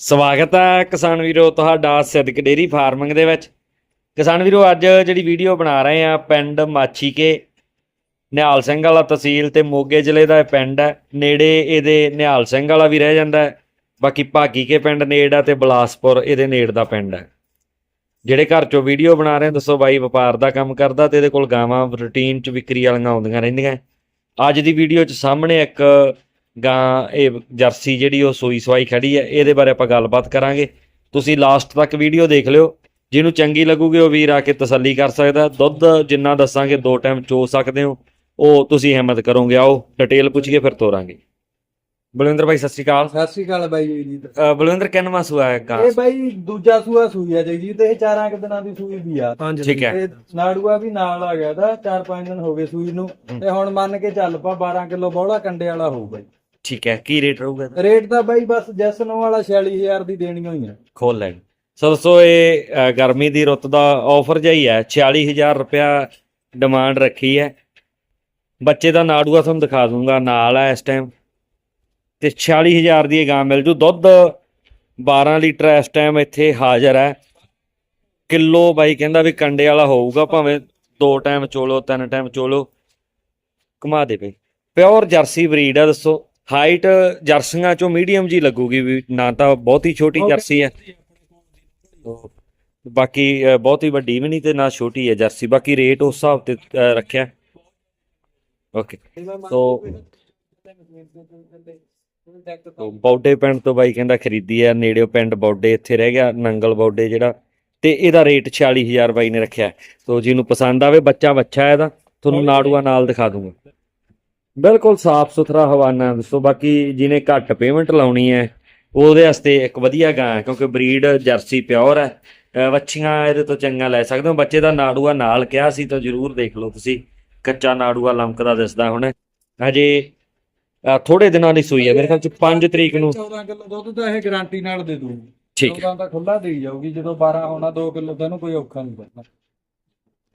ਸਵਾਗਤ ਹੈ ਕਿਸਾਨ ਵੀਰੋ, ਤੁਹਾਡਾ ਸਿੱਧਕ ਡੇਰੀ ਫਾਰਮਿੰਗ ਦੇ ਵਿੱਚ। ਕਿਸਾਨ ਵੀਰੋ, ਅੱਜ ਜਿਹੜੀ ਵੀਡੀਓ ਬਣਾ ਰਹੇ ਆ ਪਿੰਡ ਮਾਛੀਕੇ, ਨਿਹਾਲ ਸਿੰਘ ਵਾਲਾ ਤਹਿਸੀਲ ਤੇ ਮੋਗੇ ਜ਼ਿਲ੍ਹੇ ਦਾ ਇਹ ਪਿੰਡ ਹੈ। ਨੇੜੇ ਇਹਦੇ ਨਿਹਾਲ ਸਿੰਘ ਵਾਲਾ ਵੀ ਰਹਿ ਜਾਂਦਾ ਹੈ। ਬਾਕੀ ਭਾਗੀਕੇ ਪਿੰਡ ਨੇੜ ਆ ਤੇ ਬਲਾਸਪੁਰ ਇਹਦੇ ਨੇੜ ਦਾ ਪਿੰਡ ਹੈ। ਜਿਹੜੇ ਘਰ ਚੋਂ ਵੀਡੀਓ ਬਣਾ ਰਹੇ ਦੱਸੋ ਬਾਈ, ਵਪਾਰ ਦਾ ਕੰਮ ਕਰਦਾ ਤੇ ਇਹਦੇ ਕੋਲ ਗਾਵਾਂ, ਰੂਟੀਨ ਚ ਵਿਕਰੀ ਵਾਲੀਆਂ ਆਉਂਦੀਆਂ ਰਹਿੰਦੀਆਂ ਅੱਜ ਦੀ ਵੀਡੀਓ ਚ ਸਾਹਮਣੇ ਇੱਕ ਗਾਂ ਇਹ ਜਰਸੀ ਜਿਹੜੀ ਉਹ ਸੂਈ ਸਵਾਈ ਖੜੀ ਹੈ ਇਹਦੇ ਬਾਰੇ ਆਪਾਂ ਗੱਲਬਾਤ ਕਰਾਂਗੇ। ਤੁਸੀਂ ਲਾਸਟ ਤੱਕ ਵੀਡੀਓ ਦੇਖ ਲਿਓ। ਜਿਹਨੂੰ ਚੰਗੀ ਲੱਗੂਗੀ ਉਹ ਵੀਰ ਆ ਕੇ ਤਸੱਲੀ ਕਰ ਸਕਦਾ ਦੁੱਧ ਜਿੰਨਾ ਦੱਸਾਂਗੇ ਦੋ ਟਾਈਮ ਚੋ ਸਕਦੇ ਹੋ। ਉਹ ਤੁਸੀਂ ਹਿੰਮਤ ਕਰੋਗੇ। ਆਓ ਡਿਟੇਲ ਪੁੱਛੀਏ ਫਿਰ ਤੋਰਾਂਗੇ। ਬਲਵਿੰਦਰ ਭਾਈ ਸਤਿ ਸ਼੍ਰੀ ਅਕਾਲ। ਸਤਿ ਸ੍ਰੀ ਅਕਾਲ ਬਾਈ ਜੀ ਅ, ਬਲਵਿੰਦਰ ਕਿੰਨਵਾਂ ਸੂਆ ਹੈ ਗਾਂ? ਇਹ ਬਾਈ ਦੂਜਾ ਸੂਆ ਸੂਈ ਆ ਜੀ ਤੇ ਇਹ ਚਾਰਾਂ ਕੁ ਦਿਨਾਂ ਦੀ ਸੂਈ ਵੀ ਆ। ਠੀਕ ਹੈ। ਨਾੜੂਆ ਵੀ ਨਾਲ ਆ ਗਿਆ ਦਾ 4-5 ਦਿਨ ਹੋ ਗਏ ਸੂਈ ਨੂੰ। ਤੇ ਹੁਣ ਮੰਨ ਕੇ ਚੱਲ ਪਾ 12 ਕਿਲੋ ਬੋਲਾ ਕੰਡੇ ਵਾਲਾ ਹੋਊਗਾ ਜੀ ਠੀਕ ਹੈ ਕੀ ਰੇਟ ਰਹੂਗਾ ਇਹਦਾ? ਰੇਟ ਤਾਂ ਬਾਈ ਬਸ ਜੈਸਨੋ ਵਾਲਾ 46000 ਦੀ ਦੇਣੀ ਹੋਈ ਆ ਖੋਲ ਲੈਣ। ਸੋ ਇਹ ਅ, ਗਰਮੀ ਦੀ ਰੁੱਤ ਦਾ ਆਫਰ ਜਾਈ ਹੈ 46000 ਰੁਪਿਆ ਡਿਮਾਂਡ ਰੱਖੀ ਹੈ। ਬੱਚੇ ਦਾ ਨਾੜੂਆ ਤੁਹਾਨੂੰ ਦਿਖਾ ਦੂੰਗਾ ਨਾਲ ਹੈ ਇਸ ਟਾਈਮ ਤੇ 46000 ਦੀ ਇਹ ਗਾਂ ਮਿਲ ਜੂ। ਦੁੱਧ 12 ਲੀਟਰ ਇਸ ਟਾਈਮ ਇੱਥੇ ਹਾਜ਼ਰ ਹੈ। ਕਿਲੋ ਬਾਈ ਕਹਿੰਦਾ ਵੀ ਕੰਡੇ ਵਾਲਾ ਹੋਊਗਾ ਭਾਵੇਂ ਦੋ ਟਾਈਮ ਚੋਲੋ ਤਿੰਨ ਟਾਈਮ ਚੋਲੋ। ਘੁਮਾ ਦੇ ਬਈ। ਪਿਓਰ ਜਰਸੀ ਬਰੀਡ ਆ ਦੱਸੋ। ਹਾਈਟ ਜਰਸੀਆਂ ਚੋਂ ਮੀਡੀਅਮ ਜੀ ਲੱਗੂਗੀ ਵੀ ਨਾ ਤਾਂ ਬਹੁਤੀ ਛੋਟੀ ਜਰਸੀ ਹੈ। ਬਾਕੀ ਅ, ਬਹੁਤੀ ਵੱਡੀ ਵੀ ਨਹੀਂ ਤੇ ਨਾ ਛੋਟੀ ਹੈ ਜਰਸੀ। ਬਾਕੀ ਰੇਟ ਉਸ ਹਿਸਾਬ ਤੇ ਅ, ਰੱਖਿਆ। ਓਕੇ ਸੋ ਤੋ ਬੌਡੇ ਪਿੰਡ ਤੋਂ ਬਾਈ ਕਹਿੰਦਾ ਖਰੀਦੀ ਆ ਨੇੜਿਓ ਪਿੰਡ ਬੌਡੇ ਇੱਥੇ ਰਹਿ ਗਿਆ ਨੰਗਲ ਬੌਡੇ ਜਿਹੜਾ। ਤੇ ਇਹਦਾ ਰੇਟ 46000 ਬਾਈ ਨੇ ਰੱਖਿਆ। ਸੋ ਜਿਹਨੂੰ ਪਸੰਦ ਆਵੇ ਬੱਚਾ ਬੱਚਾ ਹੈ ਇਹਦਾ ਤੁਹਾਨੂੰ ਨਾੜੂਆ ਨਾਲ ਦਿਖਾ ਦੂੰਗਾ। ਬਿਲਕੁਲ ਸਾਫ਼ ਸੁਥਰਾ ਹਵਾਨਾ ਦੱਸੋ ਬਾਕੀ ਜਿਹਨੇ ਘੱਟ ਪੇਮੈਂਟ ਲਾਉਣੀ ਹੈ ਉਹਦੇ ਵਾਸਤੇ ਇੱਕ ਵਧੀਆ ਗਾਂ ਹੈ ਕਿਉਂਕਿ ਬਰੀਡ ਜਰਸੀ ਪਿਓਰ ਹੈ। ਵੱਛੀਆਂ ਇਹਦੇ ਤੋਂ ਚੰਗਾ ਲੈ ਸਕਦੇ ਹੋ। ਬੱਚੇ ਦਾ ਨਾੜੂਆ ਨਾਲ ਕਿਹਾ ਸੀ ਤਾਂ ਜਰੂਰ ਦੇਖ ਲਓ ਤੁਸੀਂ। ਕੱਚਾ ਨਾੜੂਆ ਲਮਕਦਾ ਦਿਸਦਾ ਹੁਣ। ਹਜੇ ਥੋੜੇ ਦਿਨਾਂ ਦੀ ਸੂਈ ਹੈ ਮੇਰੇ ਖਿਆਲ ਚ 5 ਤਰੀਕ ਨੂੰ। 14 ਕਿਲੋ ਦੁੱਧ ਤਾਂ ਇਹ ਗਾਰੰਟੀ ਨਾਲ ਦੇ ਦੂੰਗੀ ਠੀਕ ਹੈ। 14 ਤਾਂ ਖੁੱਲਾ ਦੇਈ ਜਾਊਗੀ ਜਦੋਂ 12 ਹੋਣਾ 2 ਕਿਲੋ ਤੈਨੂੰ ਕੋਈ ਔਖਾ ਨਹੀਂ ਪੈਣਾ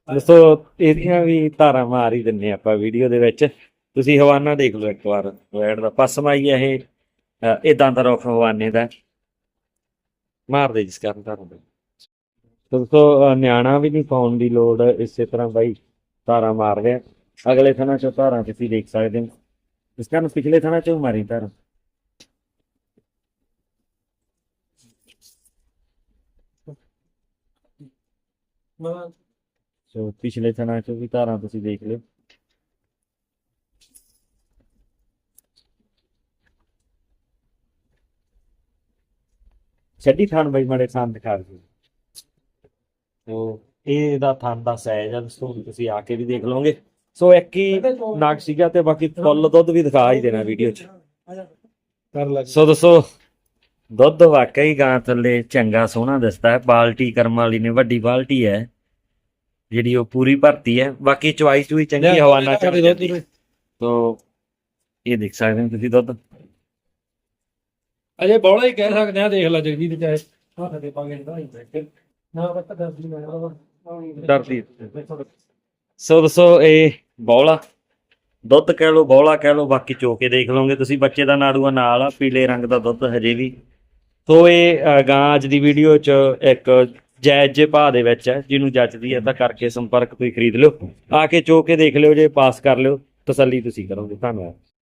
ਦੋਸਤੋ ਇਹਦੀਆਂ ਵੀ ਧਾਰਾਂ ਮਾਰ ਹੀ ਦਿੰਨੇ ਆਪਾਂ ਵੀਡੀਓ ਦੇ ਵਿੱਚ। ਤੁਸੀਂ ਹਵਾਨਾ ਦੇਖ ਲਓ ਇੱਕ ਵਾਰ ਵੈੜ ਦਾ ਪਸਮਾਈ ਹੈ ਇਹ ਇਦਾਂ ਦਾ ਰੁੱਖ ਹਵਾਨੇ ਦਾ। ਮਾਰ ਦੇ ਜਿਸ ਕਾਰਨ ਦੇ ਦੋਸਤੋ ਨਿਆਣਾ ਵੀ ਨਹੀਂ ਪਾਉਣ ਦੀ ਲੋੜ ਇਸੇ ਤਰ੍ਹਾਂ ਬਾਈ ਧਾਰਾਂ ਮਾਰ ਰਿਹਾ। ਅਗਲੇ ਥਾਂ ਚੋਂ ਧਾਰਾਂ ਤੁਸੀਂ ਦੇਖ ਸਕਦੇ ਹੋ। ਇਸ ਕਾਰਨ ਪਿਛਲੇ ਥਾਂ ਚੋਂ ਮਾਰੀ ਧਾਰਾਂ। ਸੋ ਪਿਛਲੇ ਥਾਂ ਚੋਂ ਵੀ ਧਾਰਾਂ ਤੁਸੀਂ ਦੇਖ ਲਿਓ। ਛੱਡੀ ਥਾਨ ਬਾਈ ਮਾੜੇ ਥਾਨ ਦਿਖਾ ਦਿਓ। ਸੋ ਇਹ ਇਹਦਾ ਥਾਨ ਦਾ ਸਾਈਜ਼ ਆ ਦੋਸਤੋ ਤੁਸੀਂ ਆ ਕੇ ਵੀ ਦੇਖ ਲਓਗੇ। ਸੋ ਇੱਕ ਹੀ ਨਾਗ ਸੀਗਾ ਤੇ ਬਾਕੀ ਫੁੱਲ ਦੁੱਧ ਵੀ ਦਿਖਾ ਹੀ ਦੇਣਾ ਵੀਡੀਓ 'ਚ। ਕਰ ਸੋ ਦੋਸਤੋ ਦੁੱਧ ਵਾਕਈ ਗਾਂ ਥੱਲੇ ਚੰਗਾ ਸੋਹਣਾ ਦਿਸਦਾ ਹੈ ਬਾਲਟੀ ਕਰਮ ਵਾਲੀ ਨੇ ਵੱਡੀ ਬਾਲਟੀ ਹੈ। ਜਿਹੜੀ ਉਹ ਪੂਰੀ ਭਰਤੀ ਹੈ ਬਾਕੀ ਚਵਾਈ ਚੂਈ ਚੰਗੀ ਹਵਾਨਾ ਚੱਲ ਹੈ। ਸੋ ਇਹ ਦੇਖ ਸਕਦੇ ਹੋ ਤੁਸੀਂ ਦੁੱਧ। ਅਜੇ ਬੋਲਾ ਹੀ ਕਹਿ ਸਕਦੇ ਆ ਦੇਖ ਲੈ ਜਗਜੀਤ ਚਾਹੇ ਹੱਥ ਦੇ ਪਾਗੇ ਨਾ ਡਰਦੀ ਸੋ ਇਹ ਬੌਲਾ ਦੁੱਧ ਕਹਿ ਲਓ ਬੌਲਾ ਕਹਿ ਲਓ ਬਾਕੀ ਚੋ ਕੇ ਦੇਖ ਲਓਗੇ ਤੁਸੀਂ ਬੱਚੇ ਦਾ ਨਾੜੂਆ ਨਾਲ ਆ ਪੀਲੇ ਰੰਗ ਦਾ ਦੁੱਧ ਹਜੇ ਵੀ। ਸੋ ਇਹ ਅ, ਗਾਂ ਅੱਜ ਦੀ ਵੀਡੀਓ 'ਚ ਇੱਕ ਜਾਇਜ਼ ਜੇ ਭਾਅ ਦੇ ਵਿੱਚ ਹੈ ਜਿਹਨੂੰ ਜੱਜਦੀ ਹੈ ਤਾਂ ਕਰਕੇ ਸੰਪਰਕ ਤੁਸੀਂ ਖਰੀਦ ਲਿਓ। ਆ ਕੇ ਚੋ ਕੇ ਦੇਖ ਲਿਓ ਜੇ ਪਾਸ ਕਰ ਲਿਓ ਤਸੱਲੀ ਤੁਸੀਂ ਕਰੋਗੇ। ਧੰਨਵਾਦ।